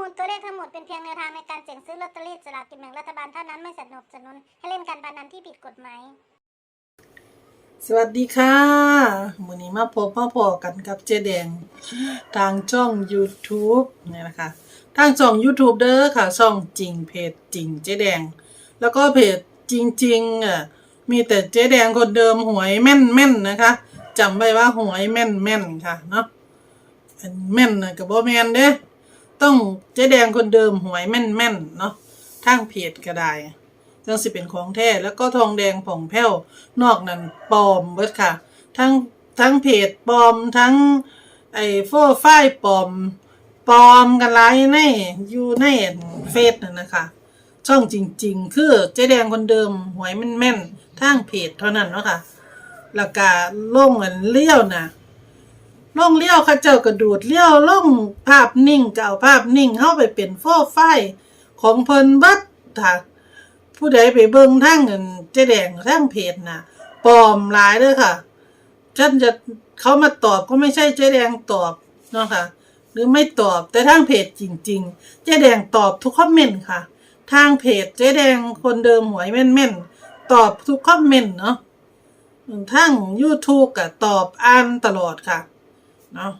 มูลตัวเลขทั้งหมดเป็นเพียงแนวทางในการเสี่ยงซื้อลอตเตอรี่สลากกินแบ่งรัฐบาลเท่านั้นไม่สนับสนุนให้เล่นการพนันที่ผิดกฎหมาย สวัสดีค่ะมื้อนี้มาพบมาพอกันกับเจ๊แดง ทางช่อง YouTube เนี่ยนะคะ ทางช่อง YouTube เด้อค่ะ ช่องจริงเพจจริงเจ๊แดง แล้วก็เพจจริงๆอะมีแต่เจ๊แดงคนเดิมหวยแม่นๆนะคะจำไว้ว่าหวยแม่นๆค่ะเนาะอันแม่นนะก็บ่แม่นเด้ ต้องเจ๊แดงคนเดิมหวยแม่นๆเนาะทางเพจก็ได้จังสิเป็นของแท้แล้วก็ทองแดงผ่องแผ้วนอกนั้นปลอมเบิดค่ะ ทั้งทั้งเพจปลอมทั้งไอ้โฟไฟล์ปลอมปลอมกันหลายในอยู่ในเฟซนั่นนะคะช่องจริง ๆ คือเจ๊แดงคนเดิมหวยแม่นๆทางเพจเท่านั้นเนาะค่ะแล้วก็ลงอันเลี้ยวนะ ลงเลี้ยวเขาเจ้ากระดูดเลี้ยวลงภาพนิ่งก็เอาภาพนิ่งเข้าไปเป็นโฟไฟล์ของเพิ่นเบิดค่ะผู้ใดไปเบิ่งทางเงินเจ๊แดงทางเพจน่ะปลอมหลายเด้อค่ะฉันจะเขามาตอบก็ไม่ใช่เจ๊แดงตอบเนาะค่ะหรือไม่ตอบแต่ทางเพจจริง ๆ เจ๊แดงตอบทุกคอมเมนต์ค่ะ ทางเพจเจ๊แดงคนเดิมหวยแม่นๆตอบทุกคอมเมนต์เนาะทาง YouTube ก็ตอบอ่านตลอดค่ะ เนาะ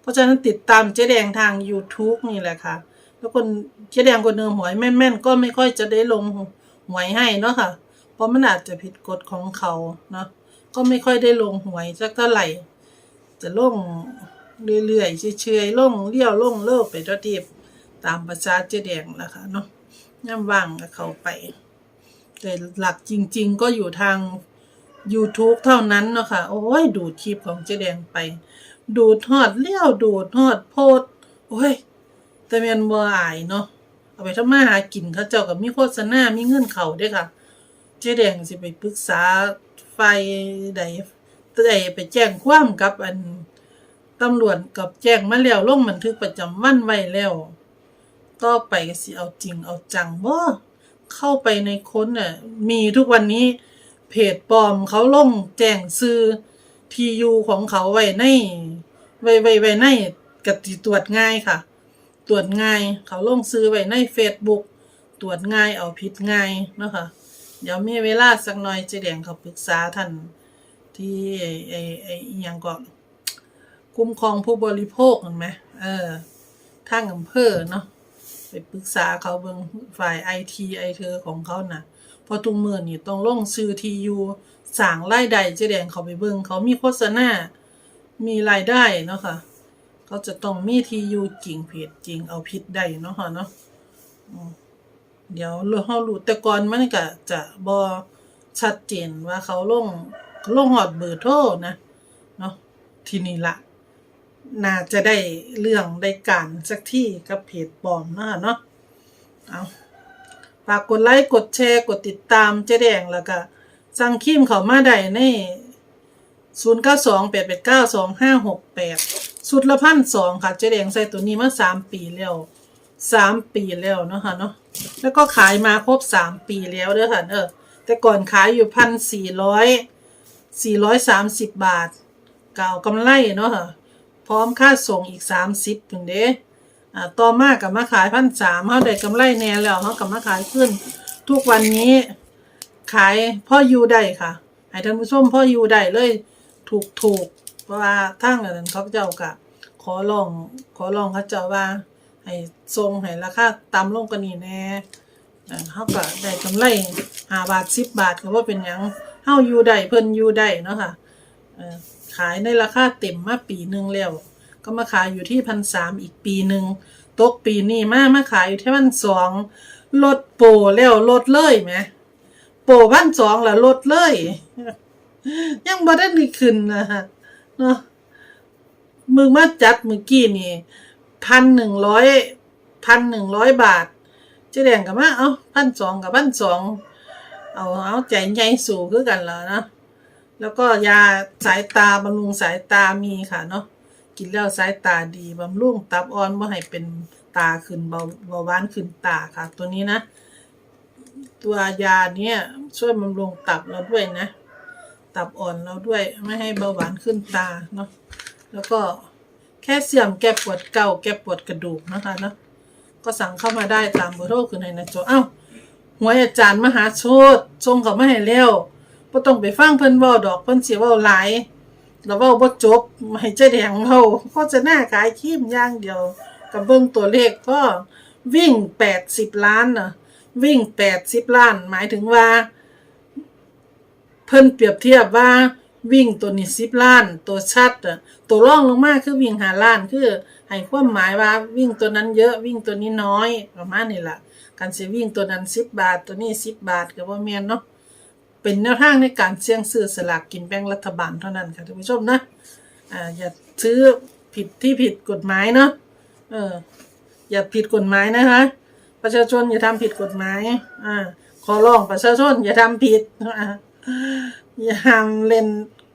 เพราะฉะนั้นติดตามเจ๊แดงทาง YouTube นี่แหละค่ะ แล้วคนเจ๊แดงคนเดิมหวยแม่นๆก็ไม่ค่อยจะได้ลงหวยให้เนาะค่ะ เพราะมันอาจจะผิดกฎของเขาเนาะก็ไม่ค่อยได้ลงหวยสักเท่าไหร่ จะลงเรื่อยๆเฉยๆลงเลี้ยวลงเลิกไปทั่วทีบตามภาษาเจ๊แดงนะคะเนาะย่ำว่างก็เขาไป แต่หลักจริง ๆ ก็อยู่ทาง YouTube เท่านั้นเนาะค่ะ โอ้ย ดูคลิปของเจ๊แดงไป ดูดฮอดเลี้ยวดูดฮอดโพดโอ้ย แต่แม่นบ่อายเนาะเอาไปทำมาหากินเขาเจ้าก็มีโฆษณา มีเงินเขาเด้อค่ะ เจ๊แดงสิไปปรึกษาไฟใดใดไปแจ้งความกับอันตำรวจกับแจ้งมาแล้วลงบันทึกประจำวันไว้แล้ว ต่อไปก็สิเอาจริงเอาจังบ่เข้าไปในค้นน่ะมีทุกวันนี้เพจปลอมเขาลงแจ้งซื้อ ทียูของเขาไว้ในไว้ไว้ไว้ในกติตรวจง่ายค่ะ ตรวจง่ายเขาลงซื้อไว้ใน Facebook ตรวจง่ายเอาผิดง่ายเนาะคะเดี๋ยวมีเวลาสักหน่อยจะแดงเขาปรึกษาท่านที่ไอไอไอ้อหยังก่อนคุ้มครองผู้บริโภคเห็นไหมเออทางอำเภอเนาะไปปรึกษาเขาเบิ่งฝ่ายไอทีไอเธอของเขาน่ะ พอทุกมือนี่ต้องลงซื้อทียูสั่งรายได้เจแดงเขาไปเบิ่งเขามีโฆษณา มีรายได้เนาะค่ะเขาจะต้องมีทีอยู่จริงเพจจริงเอาผิดได้เนาะค่ะเนาะเดี๋ยวเราเฮารู้แต่ก่อนมันก็จะบ่ชัดเจนว่าเขาลงลงฮอดเบอร์โทรนะเนาะทีนี้ละน่าจะได้เรื่องได้การสักที่กับเพจปลอมนะคะเนาะเอา ฝากกดไลค์กดแชร์กดติดตามเจ๊แดงแล้วก็สั่งครีมเขามาได้ในศูนย์เก้าสองแปดแปดเก้าสองห้าหกแปดสุดละพันสองค่ะเจ๊แดงใส่ตัวนี้มาสามปีแล้วสามปีแล้วเนาะค่ะเนาะแล้วก็ขายมาครบสามปีแล้วเด้อค่ะเออแต่ก่อนขายอยู่พันสี่ร้อยสี่ร้อยสามสิบบาทเก่ากำไรเนาะค่ะพร้อมค่าส่งอีกสามสิบถึงเด้อ ต่อมากับมาขายพันสามเขาได้กำไรแน่แล้วเขากับมาขายขึ้น ทุกวันนี้ขายพ่ออยู่ได้ค่ะให้ท่านผู้ชมพ่ออยู่ได้เลยถูกถูกเพราะว่าทางนั้นเขาเจ้ากะขอลองขอลองเขาเจ้าว่า ให้ทรงให้ราคาต่ำลงกว่านี้แน่เขาก็ได้กำไรห้าบาทสิบบาทก็ว่าเป็นยังเฮาอยู่ได้เพิ่นอยู่ได้เนาะค่ะเอ่อขายในราคาเต็มมาปีหนึ่งแล้ว ก็มาขายอยู่ที่พันสามอีกปีหนึ่งตกปีนี้มามาขายอยู่ที่พันสองลดโปรแล้วลดเลยไหมโปรพันสองละลดเลย ยังบ่ได้ดีขึ้นนะฮะเนาะมึงมาจัดเมื่อกี้นี่พันหนึ่งร้อยพันหนึ่งร้อยบาทเจ๊แดงกับมาเอาพันสองกับพันสองเอาเอาใจใหญ่สู่คือกันแล้วนะแล้วก็ยาสายตาบำรุงสายตามีค่ะเนาะ กินแล้วสายตาดีบำรุงตับอ่อนว่ให้เป็นตาขึ้นเบาเบาหวานขึ้นตาค่ะ ตัวนี้นะ ตัวยาเนี้ยช่วยบำรุงตับเราด้วยนะ ตับอ่อนเราด้วยไม่ให้เบาหวานขึ้นตาเนาะแล้วก็แค่เสื่อมแก้ปวดเก่าแก้ปวดกระดูกนะคะเนาะก็สั่งเข้ามาได้ตามเบอร์โทรขึ้นให้นะจอเอ้าหวยอาจารย์มหาโชตส่งเข้ามาให้แล้วบ่ต้องไปฟังเพิ่นเว้าดอกเพิ่นสิเว้าหลาย แล้วเว้าบ่จบให้เจ๊แดงเว้าก็จะหน้าขายครีมอย่างเดียวกับเบิ่งตัวเลขก็วิ่ง80ล้านน่ะ วิ่ง80ล้าน หมายถึงว่า เพิ่นเปรียบเทียบว่าวิ่งตัวนี้10ล้าน ตัวชัดอะตัวรองลงมากคือวิ่ง5ล้านคือให้ความหมายว่าวิ่งตัวนั้นเยอะวิ่งตัวนี้น้อยประมาณนี้ล่ะการเสิวิ่งตัวนั้น10บบาท ตัวนี้10บาทก็บ่แม่นเนาะ เป็นแนวทางในการเสี่ยงซื้อสลากกินแบ่งรัฐบาลเท่านั้นค่ะท่านผู้ชมนะอ่าอย่าซื้อผิดที่ผิดกฎหมายเนาะเอออย่าผิดกฎหมายนะคะ ประชาชนอย่าทำผิดกฎหมายอ่าขอร้องประชาชนอย่าทำผิดอย่าทำเล่น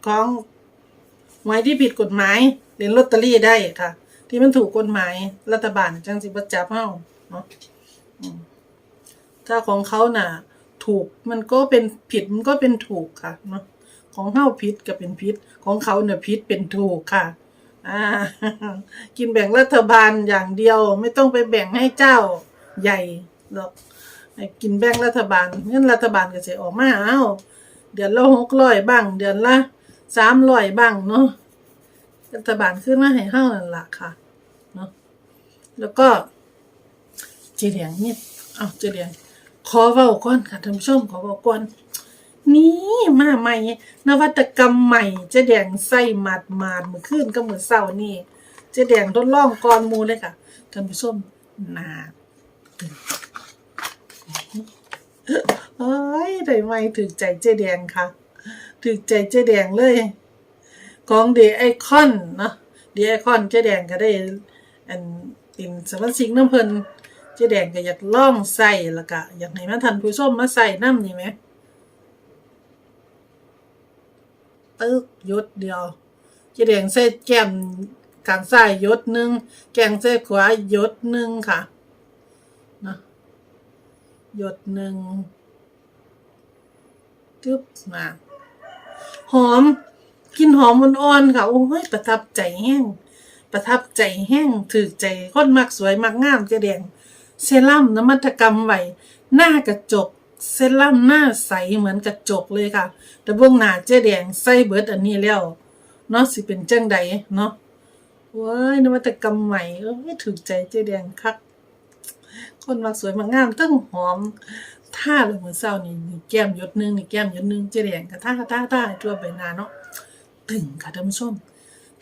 ของหวยที่ผิดกฎหมายเล่นลอตเตอรี่ได้ค่ะ ที่มันถูกกฎหมายรัฐบาลจังสิบจับเฮาเนาะถ้าของเขาน่ะ ถูก มันก็เป็นผิดมันก็เป็นถูกค่ะเนาะของเฮาผิดก็เป็นผิด ของเขาเนี่ยผิดเป็นถูกค่ะอ่ากินแบ่งรัฐบาลอย่างเดียว ไม่ต้องไปแบ่งให้เจ้าใหญ่หรอกกินแบ่งรัฐบาลเงินรัฐบาลก็จะออกมาเอาเดือนละหกร้อยบ้าง เดือนละสามร้อยบ้างเนาะรัฐบาลขึ้นมาให้เฮานั่นล่ะค่ะเนาะแล้วก็เจเดียงเนี่ยเอาเจเดียง ขอเว้าก่อนค่ะท่านผู้ชมขอเว้าก่อนนี่มาใหม่ นวัตกรรมใหม่เจ๊แดงใส่หมาดหมาดมื้อคืนกับมื้อเช้านี่เจ๊แดงทดลองก่อนมูเลยค่ะท่านผู้ชมหนาตึงเอ้ยได้ไหมถึกใจเจ๊แดงค่ะถึกใจเจ๊แดงเลย ของเดไอคอนเนาะเดไอคอนเจ๊แดงก็ได้อันเป็นสมาชิกน้ำเพลิน เจ๊แดงก็อยากล่องใส่ล้วก็อยากให้มาท่านผู้ชมมาใส่น้ำนี่ไหมตึกยศเดียวเจะแดงใส่แก้มกลางซ้ายยศหนึ่งแกงใส่ขวายศหนึ่งค่ะนะยศหนึ่งจึ๊บมาหอมกินหอมอ่อนๆค่ะ โอ้ย ประทับใจแห้งประทับใจแห้งถือใจคนมักสวยมักงามเจะแดง เซรั่มนวัตกรรมใหม่หน้ากระจก เซรั่มหน้าใสเหมือนกระจกเลยค่ะ แต่เบื้องหน้าเจ๊แดงใส่เบิร์ดอันนี้แล้วเนาะสิเป็นจังใดเนาะว้ายนวัตกรรมใหม่เอ้ยถูกใจเจ๊แดงคักคนมักสวยมักงามตั้งหอมท่าเลยเหมือนเศร้านี่แก้มยดหนึงนี่แก้มยดหนึงเจ๊แดงก็ท่าท่าท่าทั่วใบหน้าเนาะตึงค่ะท่านผู้ชม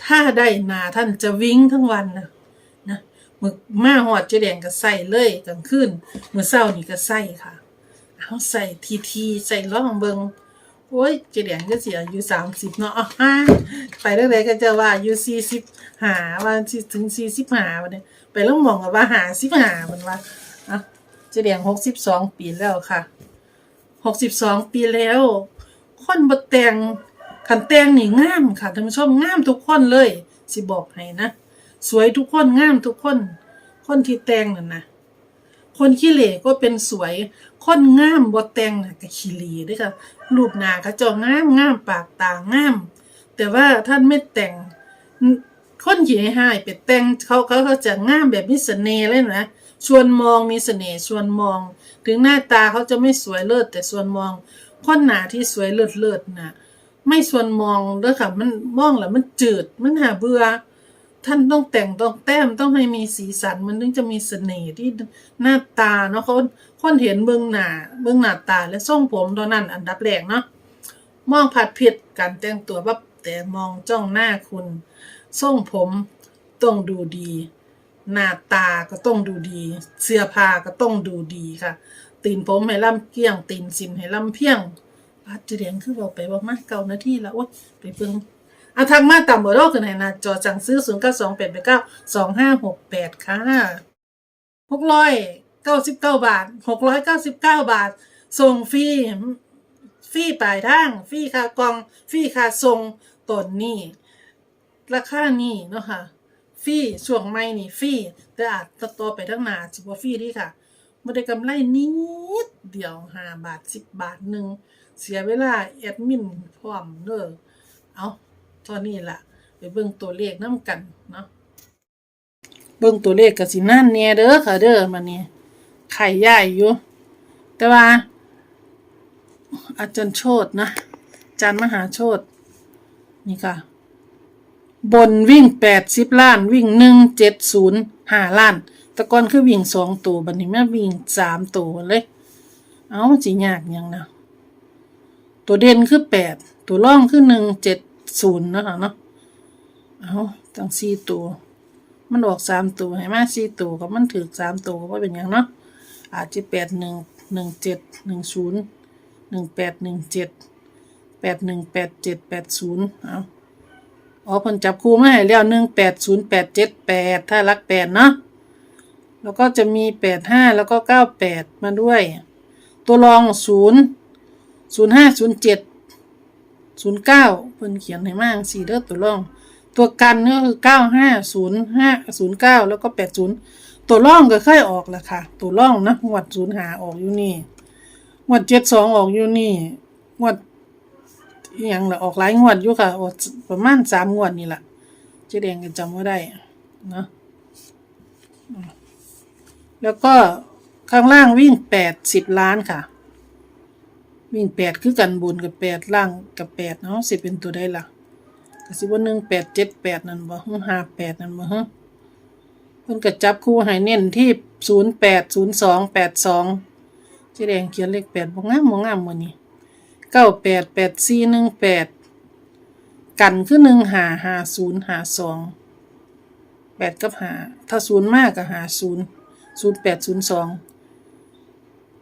ถ้าได้หนาท่านจะวิ่งทั้งวันนะนะ มึกมาหอดเจแดงก็ใส่เลยกลางคืนมือเช้านี่ก็ใส่ค่ะ เอาใส่ทีทีๆใส่ล่องเบิงโอ้ยเจเดียงก็เสียอายุสามสิบเนาะอะฮะไปเรื่องไหนก็จะว่าอายุสี่สิบหาว่าสิถึงสี่สิบหาวันนี้ไปแล้วมองกับว่าหาสิบหามันว่าอะเจเดียงหกสิบสองปีแล้วค่ะหกสิบสองปีแล้ว คนบ่แตงขันแตงนี่งามค่ะท่านผู้ชมงามทุกคนเลย สิบอกให้นะ สวยทุกคนงามทุกคน คนที่แต่งนั่นนะคนขี้เหร่ก็เป็นสวย คนงามบ่แต่งน่ะก็ขี้เหร่ด้อค่ะรูปหน้าเขาเจ้างามงามปากตางาม แต่ว่าท่านไม่แต่ง คนขี้ให้ไปแต่งเขาเขาเขาจะงามแบบมีเสน่ห์เลยนะชวนมองมีเสน่ห์ชวนมอง ถึงหน้าตาเขาจะไม่สวยเลิศแต่ชวนมอง คนหน้าที่สวยเลิศเลิศน่ะไม่ชวนมองเด้อค่ะมันมองแล้วมันจืดมันหาเบื่อ ท่านต้องแต่งต้องแต้มต้องให้มีสีสันมันถึงจะมีเสน่ห์ที่หน้าตาเนาะคนคนเห็นเบื้องหน้าเบื้องหน้าตาและทรงผมตัวนั้นอันดับแรกเนาะมองผัดผิดการแต่งตัวว่าแต่มองจ้องหน้าคุณทรงผมต้องดูดี หน้าตาก็ต้องดูดี เสื้อผ้าก็ต้องดูดีค่ะตีนผมให้ล่ำเกลี้ยงตีนสินให้ล่ำเพียงอาจจะเรียงคือบอกไปบอกมาเก่านาทีแล้วโอ๊ยไปเบิ่ง เอาทางมาต่ำเบอร์โทรขึ้นให้หนาจอจังซื้อ 0 9 2 8 8 9 2 5 6 8 ค่ะหกร้อยเก้าสิบเก้าบาทหกร้อยเก้าสิบเก้าบาท ส่งฟรีฟรีปลายทางฟรีค่ากล่องฟรีค่าส่งตนนี่ราคานี่เนาะค่ะฟรีช่วงใหม่นี่ฟรีแต่อาจจะโตไปทั้งหนาสิบ่ฟรีดีค่ะบ่ได้กำไรนิดเดียวห้าบาทสิบบาทหนึ่งเสียเวลาแอดมินพร้อมเด้อเอา ตอนนี้ล่ะ ไปเบิ่งตัวเลขน้ำกันเนาะเบิ่งตัวเลขก็สินั่นแน่เด้อค่ะเด้อมันนี่ยไข่ใหญ่อยู่ แต่ว่า อาจารย์โชตนะอาจารย์มหาโชตนี่ค่ะ บนวิ่งแปดสิบล้าน วิ่งหนึ่งเจ็ดศูนย์ห้าล้านต่ก่อนคือวิ่งสองตัวบัดนี้แม่วิ่งสามตัวเลย เอามันสิยากยังนะตัวเด่นคือแปดตัวร่องคือหนึ่งเจ็ด ศูนย์นะคะเนาะเอาตั้งสี่ตัว มันออกสามตัวให้มาสี่ตัวก็มันถือสามตัวก็เป็นหยังเนาะอาจจะแปดหนึ่งหนึ่งเจ็ดหนึ่งศูนย์หนึ่งแปดหนึ่งเจ็ดแปดหนึ่งแปดเจ็ดแปดศูนย์เอาอ๋อเพิ่นจับคู่มาให้แล้วหนึ่งแปดศูนย์แปดเจ็ดแปดถ้ารักแปดเนาะแล้วก็จะมีแปดห้าแล้วก็เก้าแปดมาด้วย ตัวรองศูนย์ศูนย์ห้าศูนย์เจ็ด ศูนย์เก้าเพิ่นเขียนให้มากสี่เด้อตัวรอง ตัวกันก็คือเก้าห้าศูนย์ห้าศูนย์เก้าแล้วก็แปดศูนย์ตัวร่องก็เคยออกแหละค่ะ ตัวร่องนะงวดศูนย์หาออกอยู่นี่งวดเจ็ดสองออกอยู่นี่งวดอย่างละออกหลายงวดอยู่ค่ะออกประมาณสามงวดนี่แหละเจ๊แดงก็จำไม่ได้เนะแล้วก็ข้างล่างวิ่งแปดสิบล้านค่ะ วิ่งแปดคือกันบนกับแปดล่างกับแปดเนาะสิเป็นตัวได้ล่ะก็สิบ่หนึ่งแปดเจ็ดแปดนั่นบ่ฮึห้าแปดนั่นบ่ฮึเพิ่นก็จับคู่ให้เน้นที่ศูนย์แปดศูนย์สองแปดสองเจ๊แดงเขียนเลขแปดบ่งามบ่งามมื้อนี้เก้าแปดแปดสี่หนึ่งแปดกันคือหนึ่งหาหาศูนย์หาสองแปดกับหาถ้าศูนย์มากก็หาศูนย์ศูนย์แปดศูนย์สอง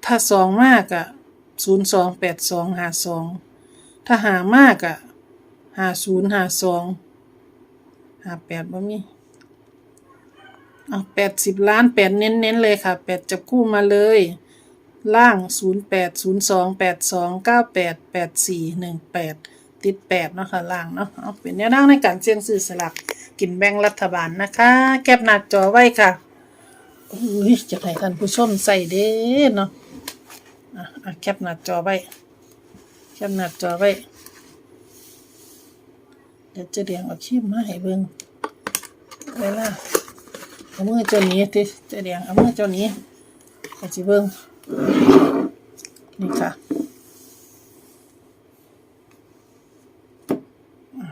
ถ้าสองมากก็ ศูนย์สองแปดสองหาสองถ้าหามากก็ห้าศูนย์ห้าสองห้าแปดบ่มีเอาแปดสิบล้านแปดเน้นๆเลยค่ะแปดจับคู่มาเลย ล่างศูนย์แปดศูนย์สองแปดสองเก้าแปดแปดสี่หนึ่งแปดติดแปดเนาะค่ะล่างเนาะเอาเป็นแนวทางในการเสี่ยงซื้อสลักกินแบ่งรัฐบาลนะคะแคปหน้าจอไว้ค่ะอุ้ยจะให้ท่านผู้ชมใส่เด้เนาะ อะแคปหน้าจอไว้แคปหน้าจอไว้เดี๋ยวจะเรียงเอาคลิปมาให้เบิ่งเวลาเอามือเจ้านี้ติจะเรียงเอามือเจ้านี้ให้สิเบิ่งนี่ค่ะอะ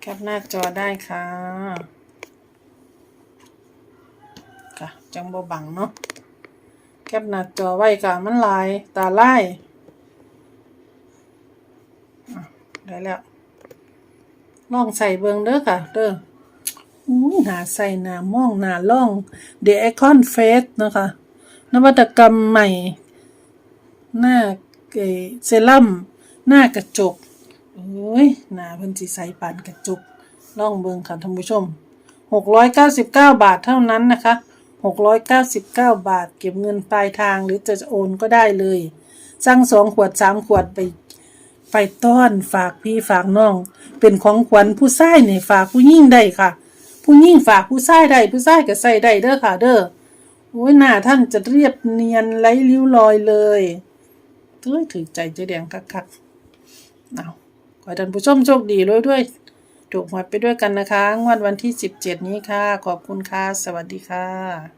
แคปหน้าจอได้ค่ะ ค่ะ จังบ่บังเนาะ แคปหน้าจอไว้ค่ะมันลาย ตาไล่ได้แล้ว ลองใส่เบิงเด้อค่ะ เด้ออู้หนาใส่หนามองหนาล่อง The Icon Face นะคะ นวัตกรรมใหม่ หน้าเซรั่ม หน้ากระจกโอ้ยหน้าเพิ่นสิใส่ปานกระจกล่องเบิงค่ะท่านผู้ชม 699 บาทเท่านั้นนะคะ 699 บาท เก็บเงินปลายทางหรือจะโอนก็ได้เลย สั่งสองขวดสามขวดไปไปต้อนฝากพี่ฝากน้อง เป็นของขวัญผู้ชายนี่ฝากผู้หญิงได้ค่ะ ผู้หญิงฝากผู้ชายได้ผู้ชายก็ใส่ได้เด้อค่ะ เด้อโอ้ยหน้าท่านจะเรียบเนียนไร้ริ้วรอยเลยเอ้ยถือใจเจ๊แดงคักๆเอาขอให้ท่านผู้ชมโชคดีด้วยด้วย ถูกหวยไปด้วยกันนะคะ งวดวันที่ 17 นี้ค่ะ ขอบคุณค่ะ สวัสดีค่ะ